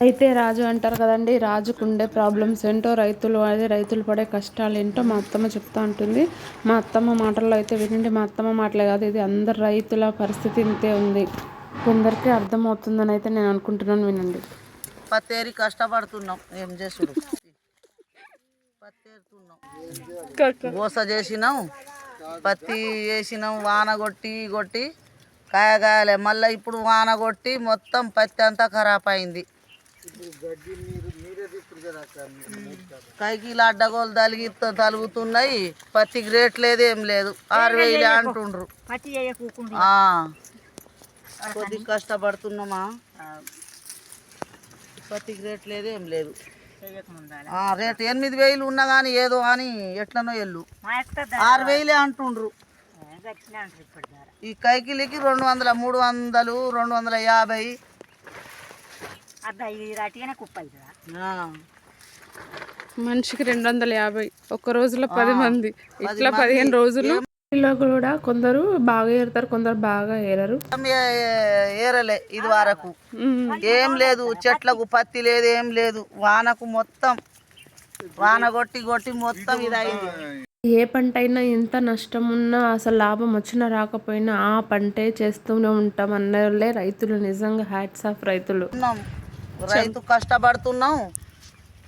అయితే రాజు అంటారు కదండి రాజుకు ఉండే ప్రాబ్లమ్స్ ఏంటో రైతులు అదే రైతులు పడే కష్టాలు ఏంటో మా అత్తమ్మ చెప్తా ఉంటుంది. మా అత్తమ్మ మాటల్లో అయితే వినండి మా అత్తమ్మ మాటలే కాదు ఇది అందరు రైతుల పరిస్థితి ఇంతే ఉంది. కొందరికి అర్థమవుతుందని అయితే నేను అనుకుంటున్నాను వినండి. పత్తేరి కష్టపడుతున్నాం ఏం చేసుడు పత్తేరుతున్నాం. చేసినాం పత్తి వేసినాం వాన కొట్టి కొట్టి కాయగాయలే. మళ్ళీ ఇప్పుడు వాన కొట్టి మొత్తం పత్తి అంతా ఖరాబ్ అయింది. కైకిలు అడ్డగోలు తలిగి తలుగుతున్నాయి. పత్తికి రేట్ లేదు ఏం లేదు. ఆరు వేలు అంటుండ్రు. కొద్దిగా కష్టపడుతున్నామా? పత్తికి రేట్ లేదు ఏం లేదు. రేట్ ఎనిమిది వేలు ఉన్నా కానీ ఏదో అని ఎట్లనో ఎల్లు. ఆరు వేలే అంటుండ్రు. ఈ కైకిలికి రెండు వందల మూడు వందలు రెండు వందల యాభై మనిషికి రెండు వందల యాభై ఒక్క రోజులో పది మంది. ఇట్లా పదిహేను రోజులు. లో కూడా కొందరు బాగా ఏరుతారు కొందరు బాగా ఏరరు. ఏరలే ఇది వరకు. ఏం లేదు చెట్లకు పత్తి లేదు ఏం లేదు. వానకు మొత్తం. వాన కొట్టి కొట్టి మొత్తం ఇది ఏ పంట అయినా ఎంత నష్టం ఉన్నా అసలు లాభం వచ్చినా రాకపోయినా ఆ పంటే చేస్తూనే ఉంటాం అన్నలే రైతులు. నిజంగా హ్యాట్స్ ఆఫ్ రైతులు. రైతు కష్టపడుతున్నాం.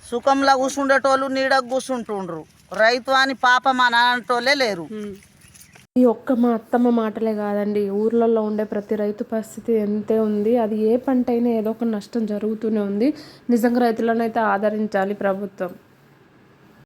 సుఖంలో కూర్చుండేటోళ్ళు నీడకు కూర్చుంటుండ్రు రైతు అని పాపం అని అనేటోళ్ళే లేరు. ఈ ఒక్క మా అత్తమ్మ మాటలే కాదండి. ఊర్లలో ఉండే ప్రతి రైతు పరిస్థితి ఎంతే ఉంది అది ఏ పంట అయినా ఏదో ఒక నష్టం జరుగుతూనే ఉంది. నిజంగా రైతులను అయితే ఆదరించాలి ప్రభుత్వం.